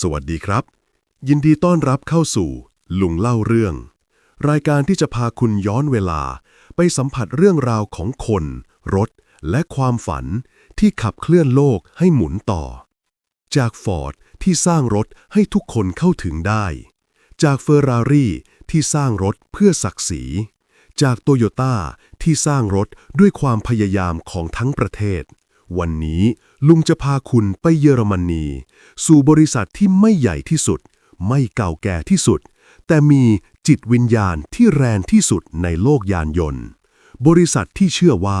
สวัสดีครับ ยินดีต้อนรับเข้าสู่ ลุงเล่าเรื่อง รายการที่จะพาคุณย้อนเวลา ไปสัมผัสเรื่องราวของคน รถ และความฝัน ที่ขับเคลื่อนโลกให้หมุนต่อ จากฟอร์ดที่สร้างรถให้ทุกคนเข้าถึงได้ จากเฟอร์รารี่ที่สร้างรถเพื่อศักดิ์ศรี จากโตโยต้าที่สร้างรถด้วยความพยายามของทั้งประเทศ วันนี้ ลุงจะพาคุณไปเยอรมนี สู่บริษัทที่ไม่ใหญ่ที่สุด ไม่เก่าแก่ที่สุด แต่มีจิตวิญญาณที่แรงที่สุดในโลกยานยนต์ บริษัทที่เชื่อว่า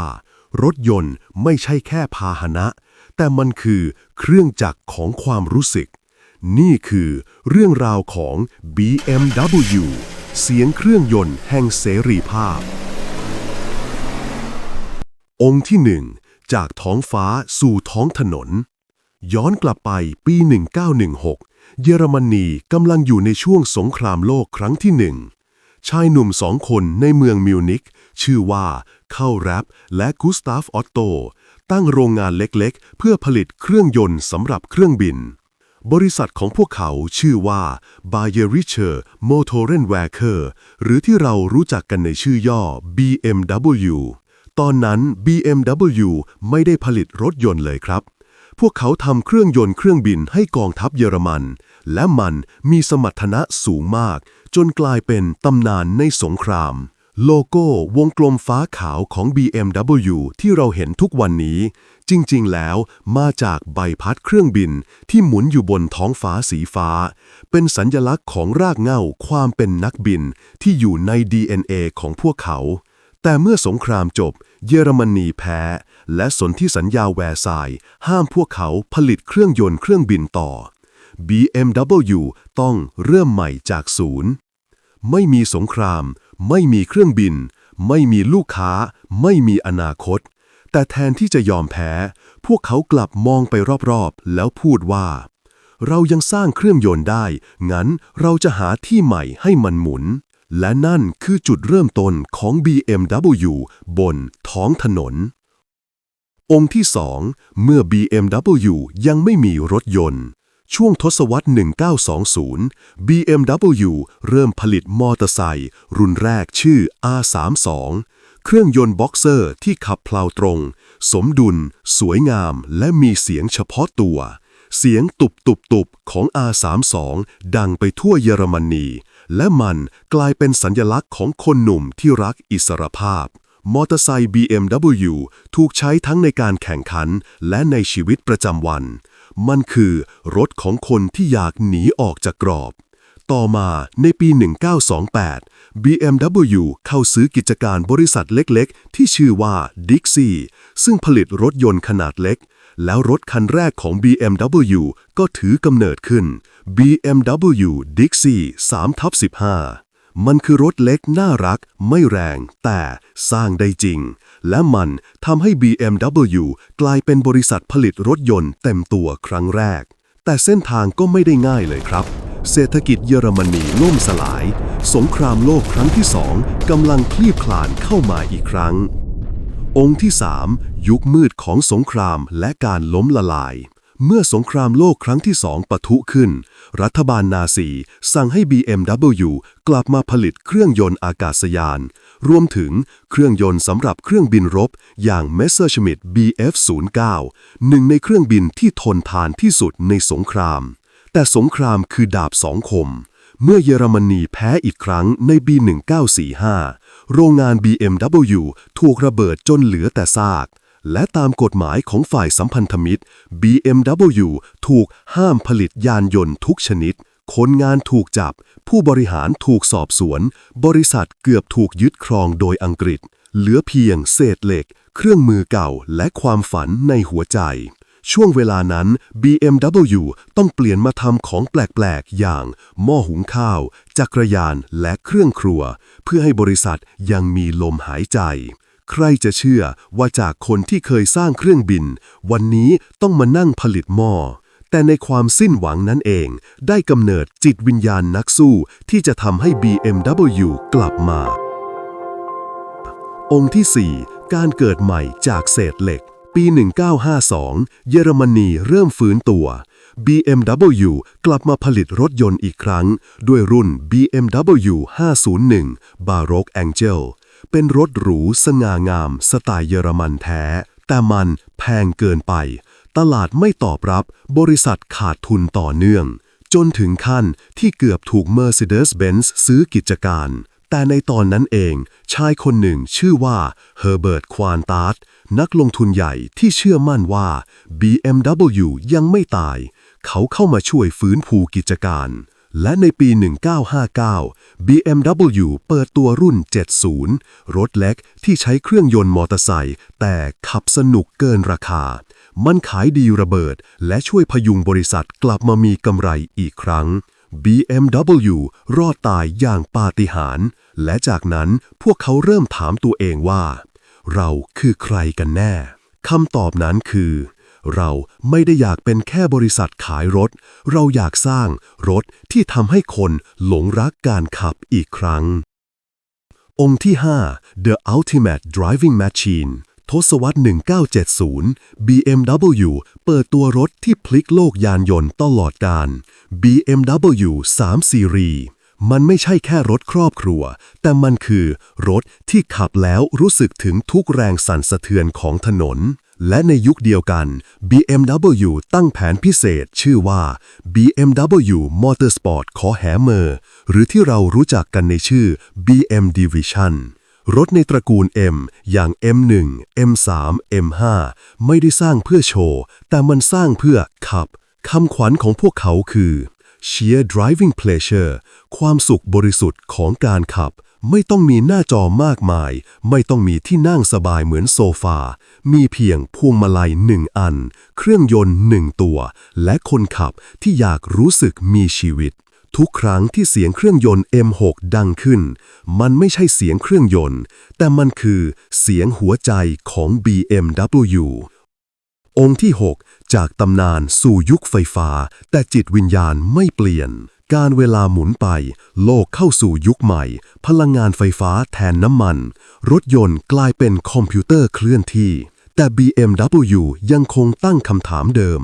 รถยนต์ไม่ใช่แค่พาหนะ แต่มันคือเครื่องจักรของความรู้สึก นี่คือเรื่องราวของ BMW เสียงเครื่องยนต์แห่งเสรีภาพ องค์ที่หนึ่ง จากท้องฟ้าสู่ท้องถนน ย้อนกลับไปปี 1916 เยอรมนีกำลังอยู่ในช่วงสงครามโลกครั้งที่หนึ่ง ชายหนุ่มสองคนในเมืองมิวนิกชื่อว่าเข้าแรปและกุสตาฟออตโต ตั้งโรงงานเล็กๆ เพื่อผลิตเครื่องยนต์สำหรับเครื่องบิน บริษัทของพวกเขาชื่อว่า b a y e r i c h e r Motorenwerke หรือที่เรารู้จักกันในชื่อย่อ BMW ตอนนั้น BMW ไม่ได้ผลิตรถยนต์เลยครับ พวกเขาทำเครื่องยนต์เครื่องบินให้กองทัพเยอรมัน และมันมีสมรรถนะสูงมาก จนกลายเป็นตำนานในสงคราม โลโก้วงกลมฟ้าขาวของ BMW ที่เราเห็นทุกวันนี้ จริงๆ แล้วมาจากใบพัดเครื่องบินที่หมุนอยู่บนท้องฟ้าสีฟ้า เป็นสัญญลักษณ์ของรากเหง้าความเป็นนักบินที่อยู่ใน DNA ของพวกเขา แต่เมื่อสงครามจบ เยอรมนีแพ้ และสนธิสัญญาแวร์ซายห้ามพวกเขาผลิตเครื่องยนต์เครื่องบินต่อ BMW ต้องเริ่มใหม่จากศูนย์ ไม่มีสงคราม ไม่มีเครื่องบิน ไม่มีลูกค้า ไม่มีอนาคต แต่แทนที่จะยอมแพ้ พวกเขากลับมองไปรอบๆ แล้วพูดว่า เรายังสร้างเครื่องยนต์ได้ งั้นเราจะหาที่ใหม่ให้มันหมุน และนั่นคือจุดเริ่มต้นของ BMW บนท้องถนน องค์ที่สองเมื่อ BMW ยังไม่มีรถยนต์ ช่วงทศวรรษ 1920 BMW เริ่มผลิตมอเตอร์ไซค์รุ่นแรกชื่อ R32 เครื่องยนต์บ็อกเซอร์ที่ขับเพลาตรง สมดุล สวยงาม และมีเสียงเฉพาะตัว เสียงตุบตุบตุบของ R32 ดังไปทั่วเยอรมนี และมันกลายเป็นสัญลักษณ์ของคนหนุ่มที่รักอิสรภาพ มอเตอร์ไซค์ BMW ถูกใช้ทั้งในการแข่งขันและในชีวิตประจำวัน มันคือรถของคนที่อยากหนีออกจากกรอบ ต่อมาในปี 1928 BMW เข้าซื้อกิจการบริษัทเล็กๆ ที่ชื่อว่า Dixie ซึ่งผลิตรถยนต์ขนาดเล็ก แล้วรถคันแรกของ BMW ก็ถือกำเนิดขึ้น BMW Dixie 3ทับ15 มันคือรถเล็กน่ารัก ไม่แรง แต่สร้างได้จริง และมันทำให้ BMW กลายเป็นบริษัทผลิตรถยนต์เต็มตัวครั้งแรก แต่เส้นทางก็ไม่ได้ง่ายเลยครับเศรษฐกิจเยอรมนีล่มสลาย สงครามโลกครั้งที่สองกำลังคลี่คลานเข้ามาอีกครั้ง องค์ที่3ยุคมืดของสงครามและการล้มละลาย เมื่อสงครามโลกครั้งที่สองปะทุขึ้น รัฐบาลนาซีสั่งให้ BMW กลับมาผลิตเครื่องยนต์อากาศยาน รวมถึงเครื่องยนต์สำหรับเครื่องบินรบอย่าง Messerschmitt Bf09 หนึ่งในเครื่องบินที่ทนทานที่สุดในสงคราม แต่สงครามคือดาบสองคม เมื่อเยอรมนีแพ้อีกครั้งในปี1945 โรงงาน BMW ถูกระเบิดจนเหลือแต่ซาก และตามกฎหมายของฝ่ายสัมพันธมิตร BMW ถูกห้ามผลิตยานยนต์ทุกชนิด คนงานถูกจับ ผู้บริหารถูกสอบสวน บริษัทเกือบถูกยึดครองโดยอังกฤษ เหลือเพียงเศษเหล็ก เครื่องมือเก่าและความฝันในหัวใจ ช่วงเวลานั้น BMW ต้องเปลี่ยนมาทำของแปลก ๆ อย่าง หม้อหุงข้าว จักรยานและเครื่องครัว เพื่อให้บริษัทยังมีลมหายใจ ใครจะเชื่อว่าจากคนที่เคยสร้างเครื่องบิน วันนี้ต้องมานั่งผลิตหม้อ แต่ในความสิ้นหวังนั้นเอง ได้กำเนิดจิตวิญญาณนักสู้ที่จะทำให้ BMW กลับมา องค์ที่ 4 การเกิดใหม่จากเศษเหล็ก ปี 1952 เยอรมนีเริ่มฟื้นตัว BMW กลับมาผลิตรถยนต์อีกครั้ง ด้วยรุ่น BMW 501 Baroque Angel เป็นรถหรูสง่างาม สไตล์เยอรมันแท้ แต่มันแพงเกินไป ตลาดไม่ตอบรับ บริษัทขาดทุนต่อเนื่อง จนถึงขั้นที่เกือบถูก Mercedes-Benz ซื้อกิจการ แต่ในตอนนั้นเอง ชายคนหนึ่งชื่อว่าเฮอร์เบิร์ต ควานตาร์นักลงทุนใหญ่ที่เชื่อมั่นว่า BMW ยังไม่ตาย เขาเข้ามาช่วยฟื้นฟูกิจการ และในปี 1959 BMW เปิดตัวรุ่น 70 รถเล็กที่ใช้เครื่องยนต์มอเตอร์ไซค์แต่ขับสนุกเกินราคา มันขายดีระเบิด และช่วยพยุงบริษัทกลับมามีกำไรอีกครั้ง BMW รอดตายอย่างปาฏิหาริย์ และจากนั้นพวกเขาเริ่มถามตัวเองว่า เราคือใครกันแน่คำตอบนั้นคือ เราไม่ได้อยากเป็นแค่บริษัทขายรถ เราอยากสร้างรถที่ทำให้คนหลงรักการขับอีกครั้ง องค์ที่ 5 The Ultimate Driving Machine ทศวรรษ 1970 BMW เปิดตัวรถที่พลิกโลกยานยนต์ตลอดการ BMW 3 Series มันไม่ใช่แค่รถครอบครัว แต่มันคือรถที่ขับแล้วรู้สึกถึงทุกแรงสั่นสะเทือนของถนน และในยุคเดียวกัน BMW ตั้งแผนพิเศษชื่อว่า BMW Motorsport ขอแหเมอร์หรือที่เรารู้จักกันในชื่อ BM Division รถในตระกูล M อย่าง M1 M3 M5 ไม่ได้สร้างเพื่อโชว์ แต่มันสร้างเพื่อขับคำขวัญของพวกเขาคือ sheer driving pleasure ความสุขบริสุทธิ์ของการขับ ไม่ต้องมีหน้าจอมากมาย ไม่ต้องมีที่นั่งสบายเหมือนโซฟา มีเพียงพวงมาลัยหนึ่งอัน เครื่องยนต์หนึ่งตัว และคนขับที่อยากรู้สึกมีชีวิต ทุกครั้งที่เสียงเครื่องยนต์ M6 ดังขึ้น มันไม่ใช่เสียงเครื่องยนต์ แต่มันคือเสียงหัวใจของ BMW องค์ที่ 6 จากตำนานสู่ยุคไฟฟ้า แต่จิตวิญญาณไม่เปลี่ยน การเวลาหมุนไป โลกเข้าสู่ยุคใหม่ พลังงานไฟฟ้าแทนน้ำมัน รถยนต์กลายเป็นคอมพิวเตอร์เคลื่อนที่ แต่ BMW ยังคงตั้งคำถามเดิม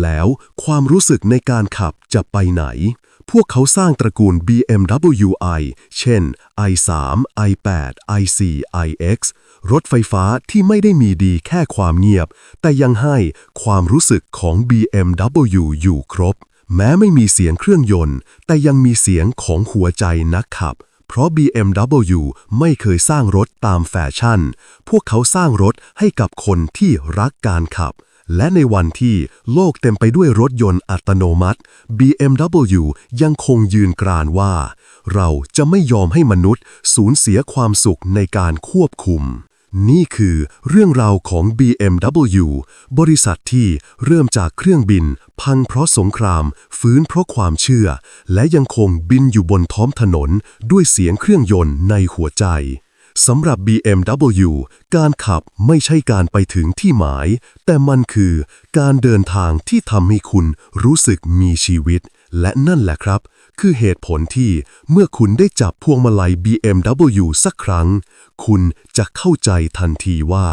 แล้วความรู้สึกในการขับจะไปไหน พวกเขาสร้างตระกูล BMW i เช่น i3 i8 i4 ix รถไฟฟ้าที่ไม่ได้มีดีแค่ความเงียบ แต่ยังให้ความรู้สึกของ BMW อยู่ครบ แม้ไม่มีเสียงเครื่องยนต์ แต่ยังมีเสียงของหัวใจนักขับ เพราะ BMW ไม่เคยสร้างรถตามแฟชั่น พวกเขาสร้างรถให้กับคนที่รักการขับ และในวันที่โลกเต็มไปด้วยรถยนต์อัตโนมัติ BMW ยังคงยืนกรานว่า เราจะไม่ยอมให้มนุษย์สูญเสียความสุขในการควบคุม นี่คือเรื่องราวของ BMW บริษัทที่เริ่มจากเครื่องบิน พังเพราะสงคราม ฟื้นเพราะความเชื่อ และยังคงบินอยู่บนท้องถนนด้วยเสียงเครื่องยนต์ในหัวใจ สำหรับ BMW การขับไม่ใช่การไปถึงที่หมาย แต่มันคือการเดินทางที่ทำให้คุณรู้สึกมีชีวิต และนั่นแหละครับ คือเหตุผลที่เมื่อคุณได้จับพวงมาลัย BMW สักครั้ง คุณจะเข้าใจทันทีว่า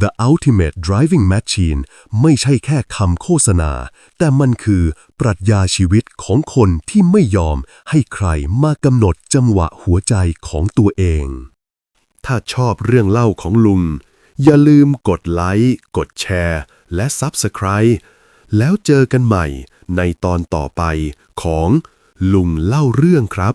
The Ultimate Driving Machine ไม่ใช่แค่คำโฆษณา แต่มันคือปรัชญาชีวิตของคนที่ไม่ยอมให้ใครมากำหนดจังหวะหัวใจของตัวเอง ถ้าชอบเรื่องเล่าของลุง อย่าลืมกดไลค์ กดแชร์ และ Subscribe แล้วเจอกันใหม่ในตอนต่อไปของลุงเล่าเรื่องครับ